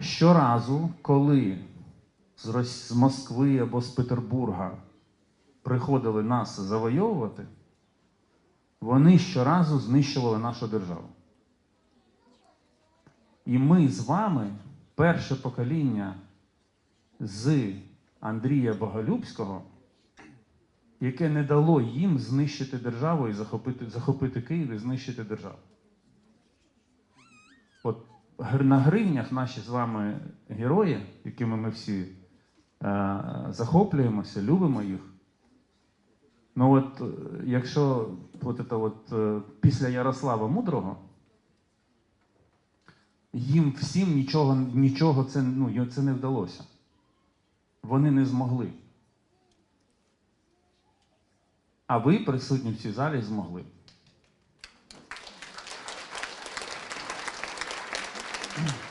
Щоразу, коли з, Москви або з Петербурга приходили нас завойовувати, вони щоразу знищували нашу державу. І ми з вами, перше покоління з Андрія Боголюбського, яке не дало їм знищити державу і захопити, захопити Київ і знищити державу. От на гривнях наші з вами герої, якими ми всі е, захоплюємося, любимо їх. Ну от, е, якщо от це от, е, після Ярослава Мудрого, їм всім нічого, нічого це, ну, це не вдалося. Вони не змогли. А ви, присутні в цій залі, змогли. Mm-hmm.